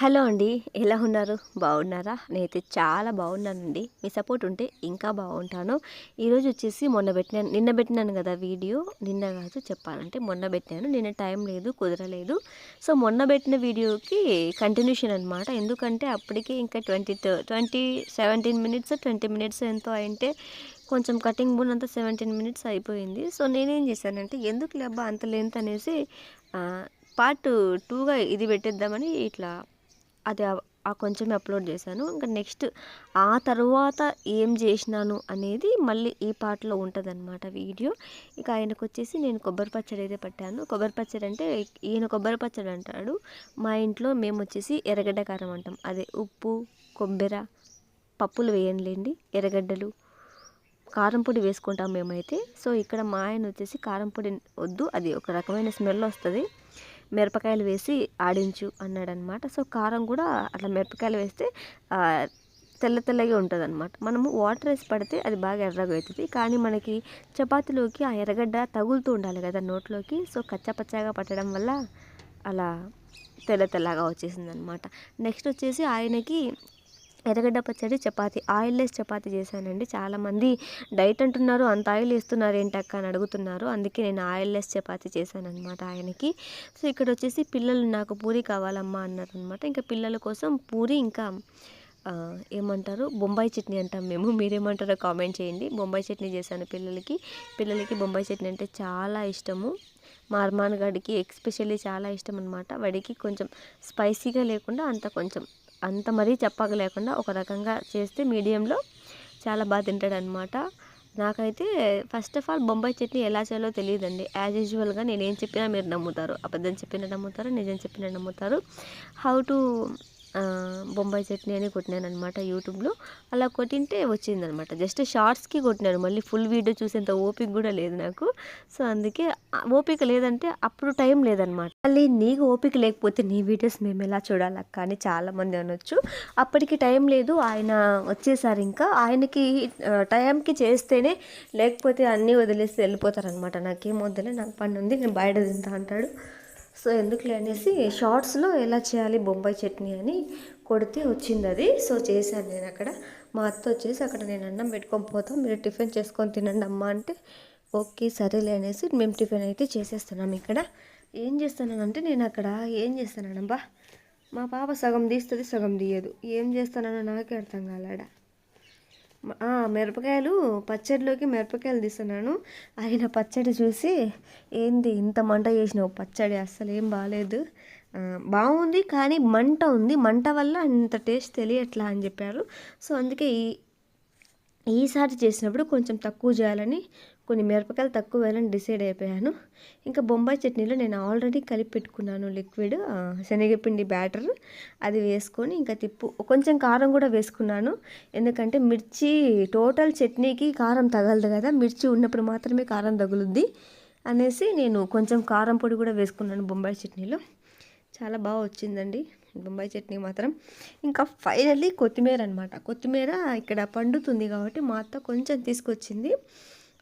Hello అండి ఎలా ఉన్నారు? బాగున్నారా? నేనైతే చాలా బాగున్నానండి. మీ సపోర్ట్ ఉంటే ఇంకా బాగుంటాను. ఈరోజు వచ్చేసి మొన్న పెట్టినాను నిన్న పెట్టినాను కదా వీడియో. నిన్న కాదు చెప్పాలంటే మొన్న పెట్టాను నిన్న టైం లేదు కుదరలేదు. సో మొన్న పెట్టిన వీడియోకి కంటిన్యూషన్ అనమాట ఎందుకంటే అప్పటికే ఇంకా twenty twenty seventeen minutes twenty minutes ఎంతో అయింటే కొంచెం కటింగ్ బోన్ అంతా సెవెంటీన్ మినిట్స్ అయిపోయింది. సో నేనేం చేశానంటే ఎందుకు లేబ్బా అంత లెంత్ అనేసి పార్ట్ టూగా ఇది పెట్టేద్దామని ఇట్లా అది ఆ కొంచెం అప్లోడ్ చేశాను. ఇంకా నెక్స్ట్ ఆ తర్వాత ఏం చేసినాను అనేది మళ్ళీ ఈ పాటలో ఉంటుంది అనమాట వీడియో. ఇక ఆయనకు వచ్చేసి నేను కొబ్బరి పచ్చడి అయితే పట్టాను. కొబ్బరి పచ్చడి అంటే ఈయన కొబ్బరి పచ్చడి అంటాడు. మా ఇంట్లో మేము వచ్చేసి ఎర్రగడ్డ కారం అంటాం. అదే ఉప్పు కొబ్బరి పప్పులు వేయండి ఎర్రగడ్డలు కారం పొడి వేసుకుంటాం మేమైతే. సో ఇక్కడ మా ఆయన వచ్చేసి కారం పొడి వద్దు. అది ఒక రకమైన స్మెల్ వస్తుంది. మిరపకాయలు వేసి ఆడించు అన్నాడనమాట. సో కారం కూడా అట్లా మిరపకాయలు వేస్తే తెల్ల తెల్లగా ఉంటుంది అనమాట మనము వాటర్ వేసి పడితే అది బాగా ఎర్రగా అవుతుంది. కానీ మనకి చపాతీలోకి ఆ ఎర్రగడ్డ తగులుతూ ఉండాలి కదా నోట్లోకి. సో కచ్చపచ్చగా పట్టడం వల్ల అలా తెల్ల తెల్లగా వచ్చేసింది అనమాట నెక్స్ట్ వచ్చేసి ఆయనకి ఎర్రగడ్డ పచ్చడి చపాతి ఆయిల్లెస్ చపాతి చేశానండి. చాలామంది డైట్ అంటున్నారు అంత ఆయిల్ వేస్తున్నారు ఏంటక్క అని అడుగుతున్నారు. అందుకే నేను ఆయిల్లెస్ చపాతి చేశాను అనమాట ఆయనకి. సో ఇక్కడ వచ్చేసి పిల్లలు నాకు పూరి కావాలమ్మా అన్నారు అనమాట ఇంకా పిల్లల కోసం పూరి ఇంకా ఏమంటారు? బొంబాయి చట్నీ అంటాం మేము. మీరేమంటారో కామెంట్ చేయండి. బొంబాయి చట్నీ చేశాను పిల్లలకి. పిల్లలకి బొంబాయి చట్నీ అంటే చాలా ఇష్టము. మా అర్మాన్ గడికి ఎక్స్పెషల్లీ చాలా ఇష్టం అనమాట వాడికి కొంచెం స్పైసీగా లేకుండా అంత కొంచెం అంత మరీ చెప్పగలేకుండా ఒక రకంగా చేస్తే మీడియంలో చాలా బాగా తింటాడు అనమాట నాకైతే first of all Bombay chutney ఎలా చేయాలో తెలియదండి. యాజ్ యూజువల్గా నేను ఏం చెప్పినా మీరు నమ్ముతారు. అబద్ధం చెప్పినా నమ్ముతారు నిజం చెప్పినా నమ్ముతారు. హౌ టు బొంబాయి చట్నీ అని కొట్టినాను అనమాట యూట్యూబ్లో. అలా కొట్టింటే వచ్చిందనమాట జస్ట్ షార్ట్స్కి కొట్టినాను మళ్ళీ ఫుల్ వీడియో చూసేంత ఓపిక కూడా లేదు నాకు. సో అందుకే ఓపిక లేదంటే అప్పుడు టైం లేదనమాట మళ్ళీ నీకు ఓపిక లేకపోతే నీ వీడియోస్ మేము ఎలా చూడాలక్క కానీ చాలామంది అనొచ్చు. అప్పటికి టైం లేదు. ఆయన వచ్చేసారు ఇంకా. ఆయనకి టైంకి చేస్తేనే లేకపోతే అన్నీ వదిలేసి వెళ్ళిపోతారనమాట నాకేం వద్దులే నాకు పని ఉంది నేను బయట తింటా అంటాడు. సో ఎందుకులే అనేసి షార్ట్స్లో ఎలా చేయాలి బొంబాయి చట్నీ అని కొడితే వచ్చింది అది సో చేశాను నేను అక్కడ. మా అత్త వచ్చేసి అక్కడ నేను అన్నం పెట్టుకొని పోతాం మీరు టిఫిన్ చేసుకొని తినండి అమ్మ అంటే ఓకే సరేలే అనేసి మేము టిఫిన్ అయితే చేసేస్తున్నాం ఇక్కడ. ఏం చేస్తానంటే నేను అక్కడ ఏం చేస్తానబ్బా మా పాప సగం తీస్తుంది సగం తీయదు. ఏం చేస్తానో నాకే అర్థం కాలాడా? మిరపకాయలు పచ్చడిలోకి మిరపకాయలు తీస్తున్నాను. ఆయన పచ్చడి చూసి ఏంది ఇంత మంట చేసినావు? పచ్చడి అస్సలు ఏం బాగాలేదు బాగుంది కానీ మంట ఉంది. మంట వల్ల అంత టేస్ట్ తెలియట్లా అని చెప్పారు. సో అందుకే ఈ ఈసారి చేసినప్పుడు కొంచెం తక్కువ చేయాలని కొన్ని మిరపకాయలు తక్కువ వేయాలని డిసైడ్ అయిపోయాను. ఇంకా బొంబాయి చట్నీలో నేను ఆల్రెడీ కలిపి పెట్టుకున్నాను లిక్విడ్ శనగపిండి బ్యాటర్ అది వేసుకొని ఇంకా తిప్పు కొంచెం కారం కూడా వేసుకున్నాను. ఎందుకంటే మిర్చి టోటల్ చట్నీకి కారం తగలదు కదా మిర్చి ఉన్నప్పుడు మాత్రమే కారం తగులుద్ది అనేసి నేను కొంచెం కారం పొడి కూడా వేసుకున్నాను బొంబాయి చట్నీలో. చాలా బాగా వచ్చిందండి బొంబాయి చట్నీ మాత్రం. ఇంకా ఫైనల్లీ కొత్తిమీర అనమాట కొత్తిమీర ఇక్కడ పండుతుంది కాబట్టి మా అత్త కొంచెం తీసుకొచ్చింది.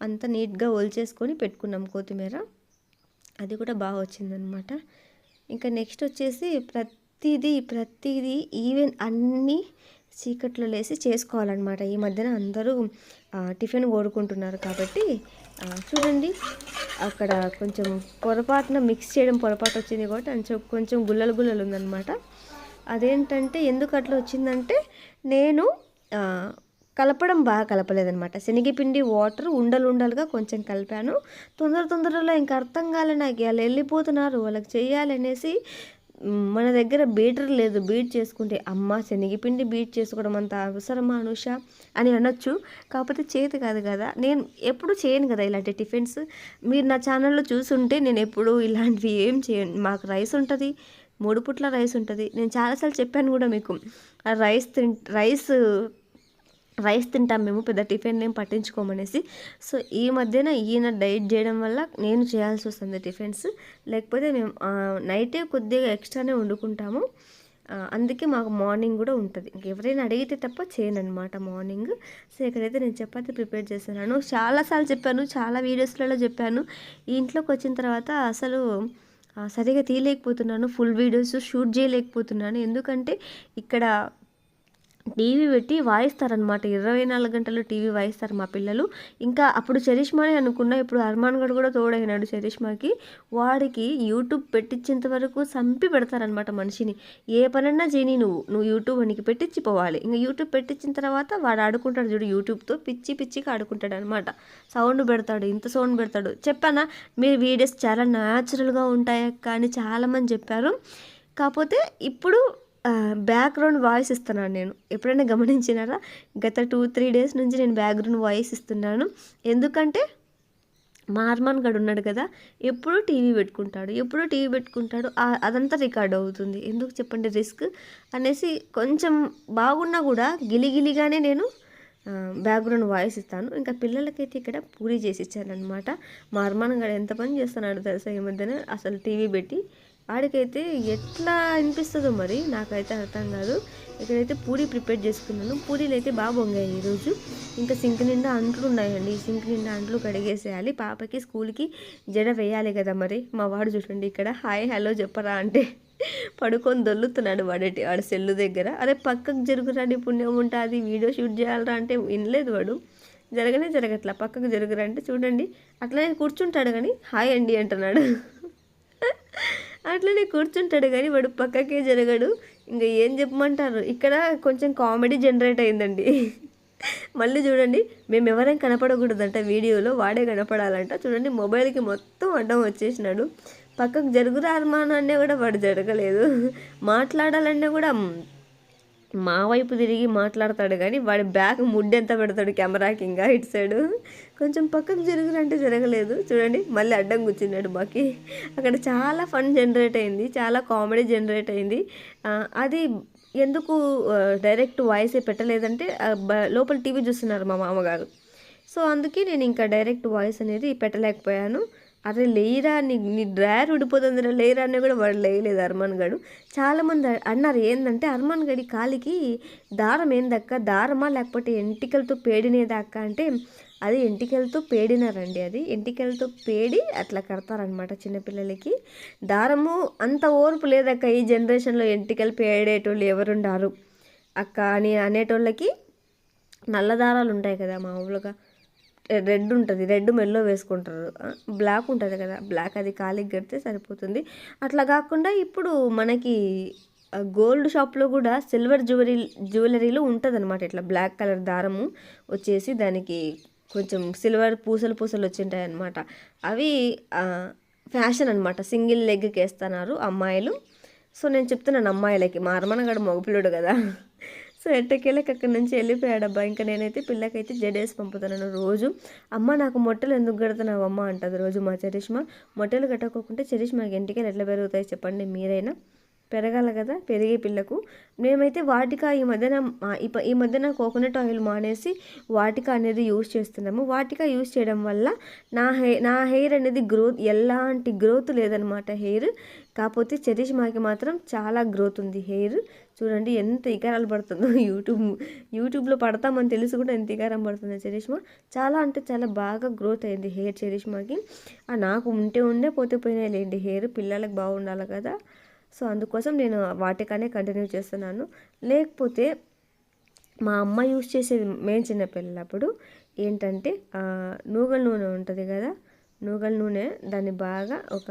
అంత నీట్గా ఒలిచేసుకొని పెట్టుకున్నాం కొత్తిమీర. అది కూడా బాగా వచ్చిందనమాట ఇంకా నెక్స్ట్ వచ్చేసి ప్రతిదీ ప్రతిదీ ఈవెన్ అన్నీ చీకట్లో లేసి చేసుకోవాలన్నమాట. ఈ మధ్యన అందరూ టిఫిన్ కోరుకుంటున్నారు కాబట్టి చూడండి. అక్కడ కొంచెం పొరపాటున మిక్స్ చేయడం పొరపాటు వచ్చింది కాబట్టి కొంచెం కొంచెం గుల్లలు గుల్లలు ఉందన్నమాట. అదేంటంటే ఎందుకు అట్లా వచ్చిందంటే నేను కలపడం బాగా కలపలేదనమాట శనగపిండి వాటర్ ఉండలు ఉండలుగా కొంచెం కలిపాను. తొందర తొందరలో ఇంకా అర్థం కాలే నాకు. వాళ్ళు వెళ్ళిపోతున్నారు వాళ్ళకి చేయాలనేసి మన దగ్గర బీటర్ లేదు. బీట్ చేసుకుంటే అమ్మ శనగపిండి బీట్ చేసుకోవడం అంత అవసరమా అనుష? అని అనొచ్చు. కాకపోతే చేతి కాదు కదా. నేను ఎప్పుడు చేయను కదా ఇలాంటి టిఫిన్స్. మీరు నా ఛానల్లో చూసుంటే నేను ఎప్పుడు ఇలాంటివి ఏం చేయను. మాకు రైస్ ఉంటుంది. మూడు పుట్ల రైస్ ఉంటుంది. నేను చాలాసార్లు చెప్పాను కూడా మీకు. ఆ రైస్ తిన్ రైస్ రైస్ తింటాం మేము పెద్ద టిఫిన్ ఏం పట్టించుకోమనేసి. సో ఈ మధ్యన ఈయన డైట్ చేయడం వల్ల నేను చేయాల్సి వస్తుంది టిఫిన్స్. లేకపోతే మేము నైటే కొద్దిగా ఎక్స్ట్రానే వండుకుంటాము. అందుకే మాకు మార్నింగ్ కూడా ఉంటుంది. ఎవరైనా అడిగితే తప్ప చేయను అనమాట మార్నింగ్. సో ఇక్కడైతే నేను చపాతి ప్రిపేర్ చేస్తున్నాను. చాలాసార్లు చెప్పాను చాలా వీడియోస్లలో చెప్పాను. ఈ ఇంట్లోకి వచ్చిన తర్వాత అసలు సరిగా తీయలేకపోతున్నాను. ఫుల్ వీడియోస్ షూట్ చేయలేకపోతున్నాను. ఎందుకంటే ఇక్కడ టీవీ పెట్టి వాయిస్తారనమాట ఇరవై నాలుగు గంటలు టీవీ వాయిస్తారు మా పిల్లలు. ఇంకా అప్పుడు చరిష్మానే అనుకున్నా ఇప్పుడు అర్మాన్ గడు కూడా తోడైనాడు చరిష్మాకి. వాడికి యూట్యూబ్ పెట్టించేంత వరకు సంపి పెడతారనమాట మనిషిని. ఏ పనన్నా చేయని నువ్వు నువ్వు యూట్యూబ్ అనికి పెట్టించిపోవాలి ఇంకా యూట్యూబ్ పెట్టించిన తర్వాత వాడు ఆడుకుంటాడు చూడు యూట్యూబ్తో పిచ్చి పిచ్చిగా ఆడుకుంటాడు అనమాట సౌండ్ పెడతాడు ఇంత సౌండ్ పెడతాడు. చెప్పానా మీ వీడియోస్ చాలా న్యాచురల్గా ఉంటాయక్క అని చాలామంది చెప్పారు. కాకపోతే ఇప్పుడు బ్యాక్గ్రౌండ్ వాయిస్ ఇస్తున్నాను నేను. ఎప్పుడైనా గమనించినారా? గత టూ త్రీ డేస్ నుంచి నేను బ్యాక్గ్రౌండ్ వాయిస్ ఇస్తున్నాను. ఎందుకంటే మార్మాన్ గడు ఉన్నాడు కదా ఎప్పుడూ టీవీ పెట్టుకుంటాడు ఎప్పుడూ టీవీ పెట్టుకుంటాడు అదంతా రికార్డ్ అవుతుంది. ఎందుకు చెప్పండి రిస్క్ అనేసి కొంచెం బాగున్నా కూడా గిలిగిలిగానే నేను బ్యాక్గ్రౌండ్ వాయిస్ ఇస్తాను. ఇంకా పిల్లలకైతే ఇక్కడ పూరి చేసి ఇచ్చానమాట మా అర్మాన్ గడు ఎంత పని చేస్తున్నాడు తెలుసా ఈ మధ్యన? అసలు టీవీ పెట్టి ఆడికైతే ఎట్లా అనిపిస్తుందో మరి నాకైతే అర్థం కాదు. ఇక్కడైతే పూరి ప్రిపేర్ చేసుకున్నాను. పూరీలు అయితే బాగా పొంగాయి ఈరోజు. ఇంకా సింక్ నిండా అంట్లు ఉన్నాయండి. ఈ సింక్ నిండా అంట్లు కడిగేసేయాలి. పాపకి స్కూల్కి జడ వేయాలి కదా మరి. మా వాడు చూడండి ఇక్కడ. హాయ్ హలో చెప్పరా అంటే పడుకొని దొల్లుతున్నాడు వాడటి వాడు సెల్లు దగ్గర. అరే పక్కకు జరుగురా నీ పుణ్యం ఉంటుంది వీడియో షూట్ చేయాలరా అంటే వినలేదు వాడు. జరగనే జరగట్లా. పక్కకు జరుగురా అంటే చూడండి. అట్లనే కూర్చుంటాడు కానీ హాయ్ అండి అంటున్నాడు. అట్లనే కూర్చుంటాడు కానీ వాడు పక్కకే జరగడు. ఇంకా ఏం చెప్పమంటారు? ఇక్కడ కొంచెం కామెడీ జనరేట్ అయిందండి. మళ్ళీ చూడండి మేము ఎవరైనా కనపడకూడదంట వీడియోలో వాడే కనపడాలంట. చూడండి మొబైల్కి మొత్తం అడ్డం వచ్చేసినాడు. పక్కకు జరుగురా అన్నా కూడా వాడు జరగలేదు. మాట్లాడాలన్నా కూడా మా వైపు తిరిగి మాట్లాడతాడు కానీ వాడి బ్యాక్ ముడ్డెంత పెడతాడు కెమెరాకి ఇంకా ఇటు సైడు. కొంచెం పక్కకు జరుగురంటే జరగలేదు. చూడండి మళ్ళీ అడ్డం కూర్చున్నాడు మాకి. అక్కడ చాలా ఫన్ జనరేట్ అయింది చాలా కామెడీ జనరేట్ అయింది. అది ఎందుకు డైరెక్ట్ వాయిస్ పెట్టలేదంటే లోపల టీవీ చూస్తున్నారు మా మామగారు. సో అందుకే నేను ఇంకా డైరెక్ట్ వాయిస్ అనేది పెట్టలేకపోయాను. అరే లేరా నీ నీ డ్రాయర్ ఉడిపోతుందిరా లేరా అని కూడా వాడు లేయలేదు అర్మాన్ గడు. చాలామంది అన్నారు ఏంటంటే అర్మాన్ గడి కాలికి దారం ఏందక్క దారమా లేకపోతే ఎంటికలతో పేడినేదాక్క అంటే అది ఎంటికలతో పేడినారండి అది. ఎంటికలతో పేడి అట్లా కడతారనమాట చిన్నపిల్లలకి. దారము అంత ఓర్పు లేదక్క ఈ జనరేషన్లో ఎంటికలు పేడేటోళ్ళు ఎవరుండారు. అక్క అని అనేటోళ్ళకి నల్ల దారాలు ఉంటాయి కదా మామూలుగా. రెడ్ ఉంటుంది రెడ్ మెల్లో వేసుకుంటారు. బ్లాక్ ఉంటుంది కదా. బ్లాక్ అది కాలికి కడితే సరిపోతుంది. అట్లా కాకుండా ఇప్పుడు మనకి గోల్డ్ షాప్లో కూడా సిల్వర్ జ్యువెలరీ జ్యువెలరీలో ఉంటుంది అనమాట ఇట్లా బ్లాక్ కలర్ దారము వచ్చేసి దానికి కొంచెం సిల్వర్ పూసలు పూసలు వచ్చింటాయి అనమాట అవి ఫ్యాషన్ అనమాట సింగిల్ లెగ్కి వేస్తున్నారు అమ్మాయిలు. సో నేను చెప్తున్నాను అమ్మాయిలకి మా అరమనగాడు మగపిల్లుడు కదా. సో ఎట్టకేళ్ళకి అక్కడి నుంచి వెళ్ళిపోయాడబ్బా. ఇంకా నేనైతే పిల్లకైతే జడేసి పంపుతున్నాను రోజు. అమ్మ నాకు మొట్టలు ఎందుకు కడుతున్నావు అమ్మ అంటది రోజు మా చరిష్మా. మొట్టలు కట్టకోకుంటే చరిష్మాకి ఇంటికి ఎట్లా పెరుగుతాయి చెప్పండి మీరైనా. పెరగాల కదా పెరిగే పిల్లకు. మేమైతే వాటిక ఈ మధ్యన మా- ఈ ఈ మధ్యన కోకోనట్ ఆయిల్ మానేసి వాటిక అనేది యూస్ చేస్తున్నాము. వాటిక యూస్ చేయడం వల్ల నా హెయిర్ నా హెయిర్ అనేది గ్రోత్ ఎలాంటి గ్రోత్ లేదనమాట హెయిర్. కాకపోతే చరిష్మాకి మాత్రం చాలా గ్రోత్ ఉంది హెయిర్. చూడండి ఎంత ఇకారాలు పడుతుందో యూట్యూబ్ యూట్యూబ్లో పడతామని తెలిసి కూడా ఎంత ఇకారం పడుతుంది చరిష్మా చాలా అంటే చాలా బాగా గ్రోత్ అయింది హెయిర్ చరిష్మాకి నాకు ఉంటే ఉండే పోతే పోయినాయి లేండి హెయిర్. పిల్లలకు బాగుండాలి కదా. సో అందుకోసం నేను వాటికనే కంటిన్యూ చేస్తున్నాను. లేకపోతే మా అమ్మ యూస్ చేసేది మేము చిన్నపిల్లలప్పుడు ఏంటంటే నూగల నూనె ఉంటుంది కదా నూగల నూనె దాన్ని బాగా ఒక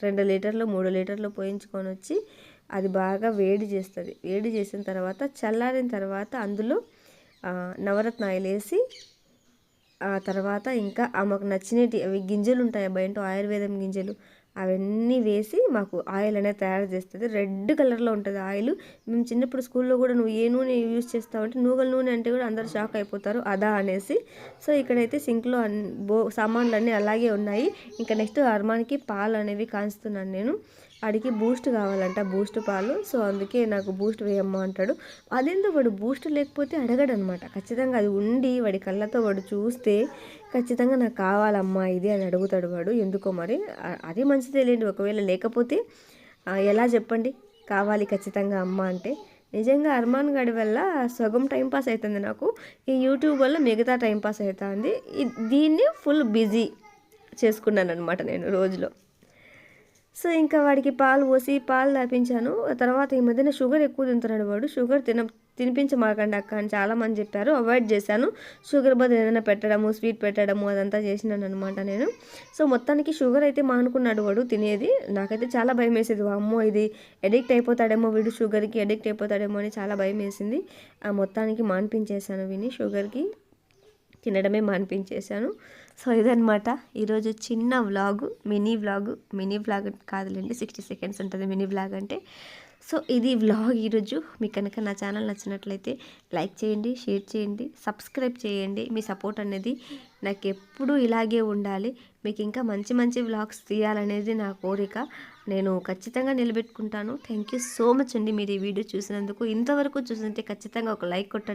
రెండు లీటర్లు మూడు లీటర్లు పోయించుకొని వచ్చి అది బాగా వేడి చేస్తుంది. వేడి చేసిన తర్వాత చల్లారిన తర్వాత అందులో నవరత్న ఆయిల్ వేసి ఆ తర్వాత ఇంకా ఆమెకు నచ్చినవి అవి గింజలు ఉంటాయి బయట ఆయుర్వేదం గింజలు అవన్నీ వేసి మాకు ఆయిల్ అనేది తయారు చేస్తుంది. రెడ్ కలర్లో ఉంటుంది ఆయిల్. మేము చిన్నప్పుడు స్కూల్లో కూడా నువ్వు ఏ నూనె యూజ్ చేస్తావు అంటే నూగల నూనె అంటే కూడా అందరు షాక్ అయిపోతారు. అదా అనేసి. సో ఇక్కడైతే సింక్లో అన్ బో సామాన్లు అన్నీ అలాగే ఉన్నాయి. ఇంకా నెక్స్ట్ అర్మానికి పాలు అనేవి కాంచుతున్నాను నేను. వాడికి బూస్ట్ కావాలంట బూస్ట్ పాలు. సో అందుకే నాకు బూస్ట్ వేయమ్మా అంటాడు. అదేందో వాడు బూస్ట్ లేకపోతే అడగడనమాట. ఖచ్చితంగా అది ఉండి వాడి కళ్ళతో వాడు చూస్తే ఖచ్చితంగా నాకు కావాలమ్మా ఇది అని అడుగుతాడు వాడు. ఎందుకో మరి? అది మంచిదే లేండి. ఒకవేళ లేకపోతే ఎలా చెప్పండి? కావాలి ఖచ్చితంగా అమ్మ అంటే. నిజంగా అర్మాన్ గడి వల్ల సగం టైంపాస్ అవుతుంది నాకు. ఈ యూట్యూబ్ వల్ల మిగతా టైంపాస్ అవుతుంది. దీన్ని ఫుల్ బిజీ చేసుకున్నాను అనమాట నేను రోజులో. సో ఇంకా వాడికి పాలు పోసి పాలు తాపించాను. తర్వాత ఈ మధ్యన షుగర్ ఎక్కువ తింటున్నాడు వాడు. షుగర్ తిన తినిపించమాకండి అక్క అని చాలామంది చెప్పారు. అవాయిడ్ చేశాను. షుగర్ బదులు ఏదైనా పెట్టడము స్వీట్ పెట్టడము అదంతా చేసినాను అనమాట నేను. సో మొత్తానికి షుగర్ అయితే మానుకున్నాడు వాడు తినేది. నాకైతే చాలా భయం వేసేది అమ్మో ఇది ఎడిక్ట్ అయిపోతాడేమో వీడు షుగర్కి ఎడిక్ట్ అయిపోతాడేమో అని చాలా భయం వేసింది ఆ మొత్తానికి మాన్పించేశాను విని షుగర్కి తినడమే మాన్పించేశాను. సో ఇదనమాట ఈరోజు చిన్న vlog mini vlog. Mini vlog కాదులేండి సిక్స్టీ సెకండ్స్ ఉంటుంది మినీ వ్లాగ్ అంటే. సో ఇది వ్లాగ్ ఈరోజు. మీకు కనుక నా ఛానల్ నచ్చినట్లయితే లైక్ చేయండి షేర్ చేయండి సబ్స్క్రైబ్ చేయండి. మీ సపోర్ట్ అనేది నాకు ఎప్పుడూ ఇలాగే ఉండాలి. మీకు ఇంకా మంచి మంచి వ్లాగ్స్ తీయాలనేది నా కోరిక. నేను ఖచ్చితంగా నిలబెట్టుకుంటాను. థ్యాంక్ యూ సో మచ్ అండి మీరు ఈ వీడియో చూసినందుకు. ఇంతవరకు చూసినట్టే ఖచ్చితంగా ఒక లైక్ కొట్టండి.